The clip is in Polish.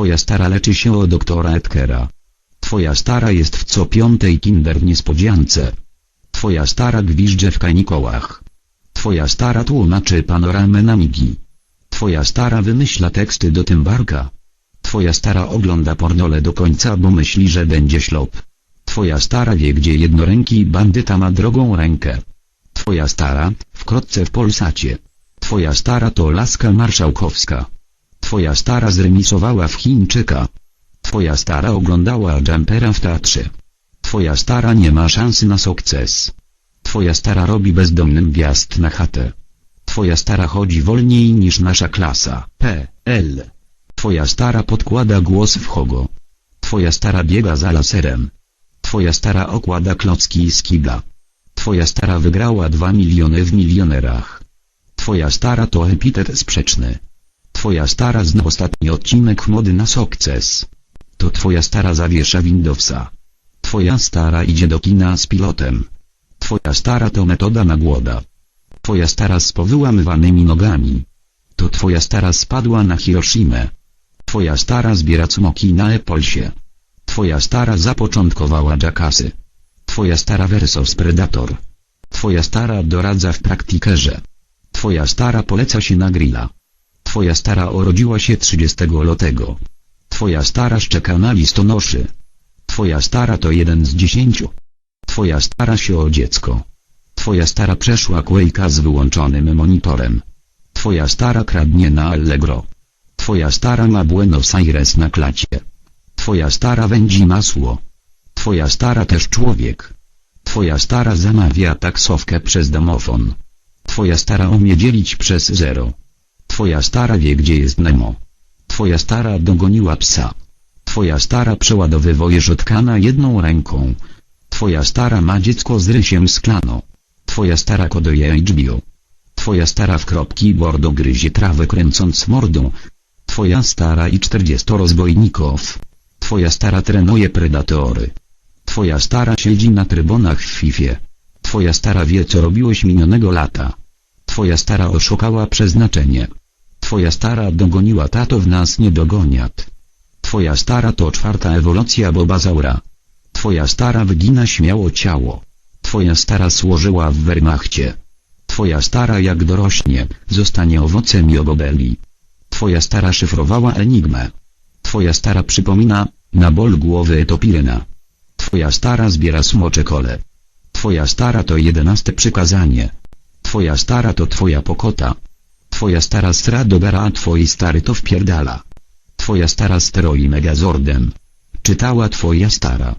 Twoja stara leczy się o doktora Edkera. Twoja stara jest w co piątej kinder w niespodziance. Twoja stara gwizdże w kanikołach. Twoja stara tłumaczy panoramę na migi. Twoja stara wymyśla teksty do Tymbarka. Twoja stara ogląda pornole do końca bo myśli że będzie ślub. Twoja stara wie gdzie jednoręki bandyta ma drogą rękę. Twoja stara, wkrótce w Polsacie. Twoja stara to laska marszałkowska. Twoja stara zremisowała w Chińczyka. Twoja stara oglądała jumpera w teatrze. Twoja stara nie ma szansy na sukces. Twoja stara robi bezdomnym wjazd na chatę. Twoja stara chodzi wolniej niż nasza klasa. P.L. Twoja stara podkłada głos w hogo. Twoja stara biega za laserem. Twoja stara okłada klocki z kibla. Twoja stara wygrała 2 miliony w milionerach. Twoja stara to epitet sprzeczny. Twoja stara zna ostatni odcinek mody na sukces. To twoja stara zawiesza Windowsa. Twoja stara idzie do kina z pilotem. Twoja stara to metoda na głoda. Twoja stara z powyłamywanymi nogami. To twoja stara spadła na Hiroshimę. Twoja stara zbiera cmoki na Epolsie. Twoja stara zapoczątkowała Jackasy. Twoja stara versus Predator. Twoja stara doradza w praktikerze. Twoja stara poleca się na grilla. Twoja stara urodziła się 30 lutego. Twoja stara szczeka na listonoszy. Twoja stara to jeden z dziesięciu. Twoja stara się o dziecko. Twoja stara przeszła Quake'a z wyłączonym monitorem. Twoja stara kradnie na Allegro. Twoja stara ma Buenos Aires na klacie. Twoja stara wędzi masło. Twoja stara też człowiek. Twoja stara zamawia taksówkę przez domofon. Twoja stara umie dzielić przez zero. Twoja stara wie gdzie jest Nemo. Twoja stara dogoniła psa. Twoja stara przeładowywuje żotkana jedną ręką. Twoja stara ma dziecko z rysiem sklano. Twoja stara koduje HBO. Twoja stara w kropki bordo gryzie trawę kręcąc mordą. Twoja stara i 40 rozbojników. Twoja stara trenuje predatory. Twoja stara siedzi na trybunach w Fifie. Twoja stara wie co robiłeś minionego lata. Twoja stara oszukała przeznaczenie. Twoja stara dogoniła tato w nas nie dogoniat. Twoja stara to czwarta ewolucja Bobazaura. Twoja stara wygina śmiało ciało. Twoja stara służyła w Wehrmachcie. Twoja stara jak dorośnie, zostanie owocem jogobeli. Twoja stara szyfrowała enigmę. Twoja stara przypomina, na ból głowy etopiryna. Twoja stara zbiera smocze kole. Twoja stara to jedenaste przykazanie. Twoja stara to twoja pokota. Twoja stara stra dogara a twoi stary to wpierdala. Twoja stara steroi megazordem. Czytała twoja stara.